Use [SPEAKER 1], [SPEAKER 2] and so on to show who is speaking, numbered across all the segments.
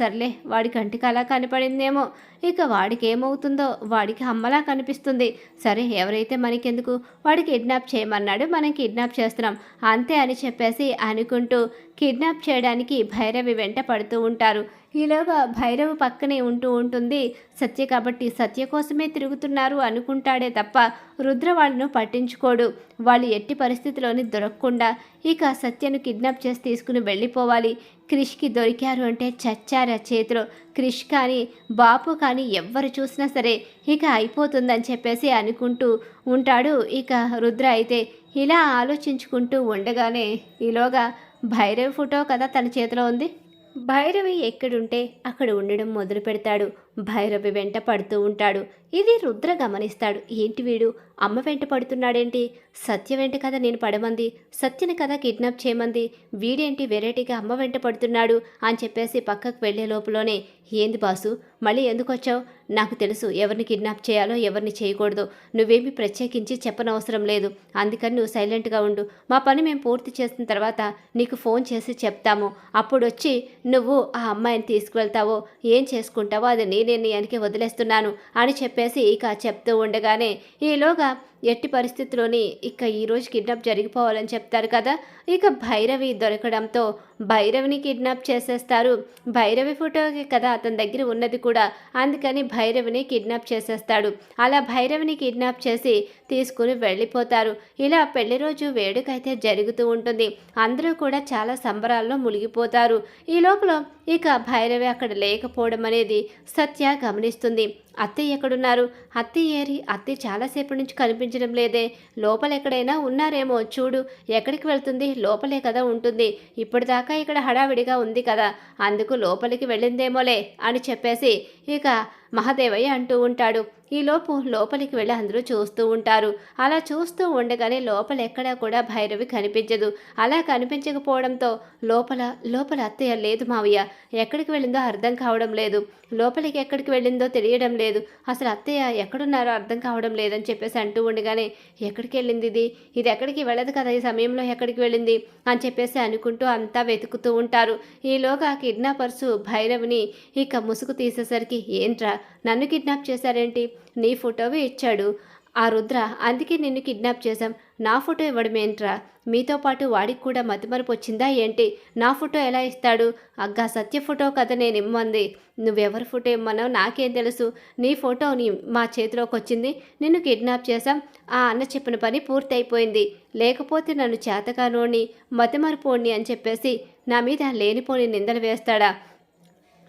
[SPEAKER 1] సర్లే వాడి కంటికి అలా కనపడిందేమో. ఇక వాడికి ఏమవుతుందో వాడికి అమ్మలా కనిపిస్తుంది. సరే ఎవరైతే మనకెందుకు? వాడి కిడ్నాప్ చేయమన్నాడు మనం కిడ్నాప్ చేస్తున్నాం. అంతే అని చెప్పేసి అనుకుంటూ కిడ్నాప్ చేయడానికి భైరవి వెంట పడుతూ ఉంటారు. ఈలోగా భైరవ్ పక్కనే ఉంటూ ఉంటుంది. సత్య కాబట్టి సత్య కోసమే తిరుగుతున్నారు అనుకుంటాడే తప్ప రుద్ర వాళ్ళను పట్టించుకోడు. వాళ్ళు ఎట్టి పరిస్థితిలోని దొరకకుండా ఇక సత్యను కిడ్నాప్ చేసి తీసుకుని వెళ్ళిపోవాలి. క్రిష్కి దొరికారు అంటే చచ్చారు ఆ చేతిలో. క్రిష్ కానీ బాపు కానీ ఎవ్వరు చూసినా సరే ఇక అయిపోతుందని చెప్పేసి అనుకుంటూ ఉంటాడు. ఇక రుద్ర అయితే ఇలా ఆలోచించుకుంటూ ఉండగానే ఈలోగా భైరవి ఫోటో కదా తన చేతిలో ఉంది? భైరవి ఎక్కడుంటే అక్కడ ఉండడం మొదలు పెడతాడు భైరవి వెంట పడుతూ ఉంటాడు. ఇది రుద్ర గమనిస్తాడు. ఏంటి వీడు? అమ్మ వెంట పడుతున్నాడేంటి? సత్య వెంట కదా నేను పడమంది. సత్యని కదా కిడ్నాప్ చేయమంది. వీడేంటి వెరైటీగా అమ్మ వెంట పడుతున్నాడు అని చెప్పేసి పక్కకు వెళ్ళే లోపలనే ఏంది బాసు మళ్ళీ ఎందుకు వచ్చావు నాకు తెలుసు ఎవరిని కిడ్నాప్ చేయాలో ఎవరిని చేయకూడదు. నువ్వేమి ప్రత్యేకించి చెప్పనవసరం లేదు. అందుకని నువ్వు సైలెంట్గా ఉండు. మా పని మేము పూర్తి చేసిన తర్వాత నీకు ఫోన్ చేసి చెప్తాము. అప్పుడు వచ్చి నువ్వు ఆ అమ్మాయిని తీసుకువెళ్తావో ఏం చేసుకుంటావో అది నీ నిర్ణయానికి వదిలేస్తున్నాను అని చెప్పేసి ఇక చెప్తూ ఉండగానే ఈలోగా ఎట్టి పరిస్థితిలోని ఇక ఈరోజు కిడ్నాప్ జరిగిపోవాలని చెప్తారు కదా. ఇక భైరవి దొరకడంతో భైరవిని కిడ్నాప్ చేసేస్తారు. భైరవి ఫోటోకి కదా అతని దగ్గర ఉన్నది కూడా. అందుకని భైరవిని కిడ్నాప్ చేసేస్తాడు. అలా భైరవిని కిడ్నాప్ చేసి తీసుకుని వెళ్ళిపోతారు. ఇలా పెళ్ళి రోజు వేడుకైతే జరుగుతూ ఉంటుంది. అందరూ కూడా చాలా సంబరాల్లో మునిగిపోతారు. ఈ లోపల ఇక భైరవి అక్కడ లేకపోవడం అనేది సత్య గమనిస్తుంది. అత్తయ్య ఎక్కడున్నారు? అత్తయ్య ఏరి అత్తయ్య చాలాసేపటి నుంచి కనిపించడం లేదే. లోపల ఎక్కడైనా ఉన్నారేమో చూడు. ఎక్కడికి వెళ్తుంది? లోపలే కదా ఉంటుంది. ఇప్పటిదాకా ఇక్కడ హడావిడిగా ఉంది కదా. అందుకు లోపలికి వెళ్ళిందేమోలే అని చెప్పేసి ఇక మహాదేవయ్య అంటూ ఉంటాడు. ఈలోపు లోపలికి వెళ్ళి అందరూ చూస్తూ ఉంటారు. అలా చూస్తూ ఉండగానే లోపల ఎక్కడా కూడా భైరవి కనిపించదు. అలా కనిపించకపోవడంతో లోపల లోపల అత్తయ్య లేదు మావయ్య. ఎక్కడికి వెళ్ళిందో అర్థం కావడం లేదు. లోపలికి ఎక్కడికి వెళ్ళిందో తెలియడం లేదు. అసలు అత్తయ్య ఎక్కడున్నారో అర్థం కావడం లేదని చెప్పేసి అంటూ ఉండగానే ఎక్కడికి వెళ్ళింది ఇది? ఇది ఎక్కడికి వెళ్ళదు కదా? ఈ సమయంలో ఎక్కడికి వెళ్ళింది? అని చెప్పేసి అనుకుంటూ అంతా వెతుకుతూ ఉంటారు. ఈలోగా కిడ్నాపర్సు భైరవిని ఇక ముసుగు తీసేసరికి ఏంట్రా? నన్ను కిడ్నాప్ చేశారేంటి? నీ ఫోటోవి ఇచ్చాడు. ఆ రుద్ర అందుకే నిన్ను కిడ్నాప్ చేశాం. నా ఫోటో ఇవ్వడం ఏంట్రా మీతో పాటు వాడికి కూడా మతిమరుపు వచ్చిందా ఏంటి? నా ఫోటో ఎలా ఇస్తాడు? అగ్గా సత్య ఫోటో కదా నేను ఇమ్మంది. నువ్వెవరి ఫోటో ఇమ్మనో నాకేం తెలుసు. నీ ఫోటో నీ మా చేతిలోకి వచ్చింది. నిన్ను కిడ్నాప్ చేశాం. ఆ అన్న చెప్పిన పని పూర్తయిపోయింది. లేకపోతే నన్ను చేతకానోని మతిమరుపోని అని చెప్పేసి నా మీద లేనిపోని నిందలు వేస్తాడా?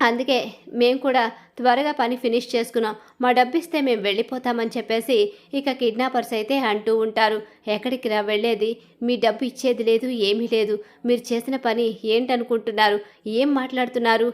[SPEAKER 1] అందుకే మేము కూడా త్వరగా పని ఫినిష్ చేసుకున్నాం. మా డబ్బు ఇస్తే మేము వెళ్ళిపోతామని చెప్పేసి ఇక కిడ్నాపర్స్ అయితే అంటూ ఉంటారు. ఎక్కడికి రా వెళ్ళేది? మీ డబ్బు ఇచ్చేది లేదు ఏమీ లేదు. మీరు చేసిన పని ఏంటనుకుంటున్నారు? ఏం మాట్లాడుతున్నారు?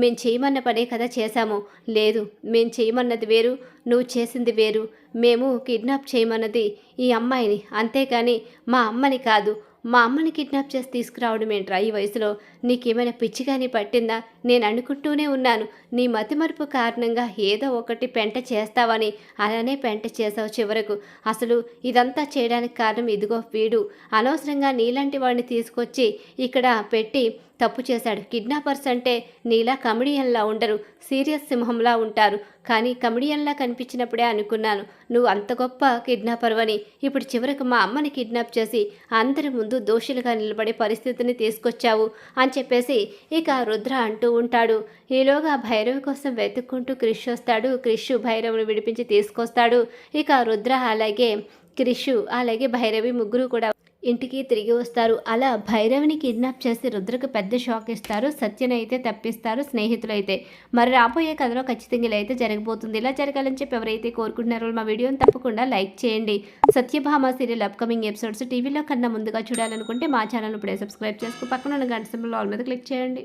[SPEAKER 1] మేము చేయమన్న పనే కదా చేశాము. లేదు మేము చేయమన్నది వేరు నువ్వు చేసింది వేరు. మేము కిడ్నాప్ చేయమన్నది ఈ అమ్మాయిని. అంతేకాని మా అమ్మని కాదు మా అమ్మని కిడ్నాప్ చేసి తీసుకురావడం ఏంట్రా? ఈ వయసులో నీకేమైనా పిచ్చి కానీ పట్టిందా? నేను అనుకుంటూనే ఉన్నాను. నీ మతిమరుపు కారణంగా ఏదో ఒకటి పెంట చేస్తావని. అలానే పెంట చేసావు చివరకు. అసలు ఇదంతా చేయడానికి కారణం ఇదిగో వీడు. అనవసరంగా నీలాంటి వాడిని తీసుకొచ్చి ఇక్కడ పెట్టి తప్పు చేశాడు. కిడ్నాపర్స్ అంటే నీలా కమెడియన్లా ఉండరు. సీరియస్ సింహంలా ఉంటారు. కానీ కమెడియన్లా కనిపించినప్పుడే అనుకున్నాను. నువ్వు అంత గొప్ప కిడ్నాపర్వని ఇప్పుడు చివరికి మా అమ్మని కిడ్నాప్ చేసి అందరి ముందు దోషులుగా నిలబడే పరిస్థితిని తీసుకొచ్చావు అని చెప్పేసి ఇక రుద్ర అంటూ ఉంటాడు. ఈలోగా భైరవి కోసం వెతుక్కుంటూ క్రిష్ వస్తాడు. క్రిష్ భైరవుని విడిపించి తీసుకొస్తాడు. ఇక రుద్ర అలాగే క్రిషు అలాగే భైరవి ముగ్గురు కూడా ఇంటికి తిరిగి వస్తారు. అలా భైరవిని కిడ్నాప్ చేసి రుద్రకు పెద్ద షాక్ ఇస్తారు. సత్యను అయితే తప్పిస్తారు. స్నేహితులు అయితే మరి రాబోయే కథలో ఖచ్చితంగా ఇలా అయితే జరగబోతుంది. ఇలా జరగాలని చెప్పి ఎవరైతే కోరుకుంటున్నారో మా వీడియోని తప్పకుండా లైక్ చేయండి. సత్యభామ సీరియల్ అప్కమింగ్ ఎపిసోడ్స్ టీవీలో కన్నా ముందుగా చూడాలనుకుంటే మా ఛానల్ ఇప్పుడే సబ్స్క్రైబ్ చేసుకు పక్కన ఉన్న గంట సింబల్ ఆల్ మీద క్లిక్ చేయండి.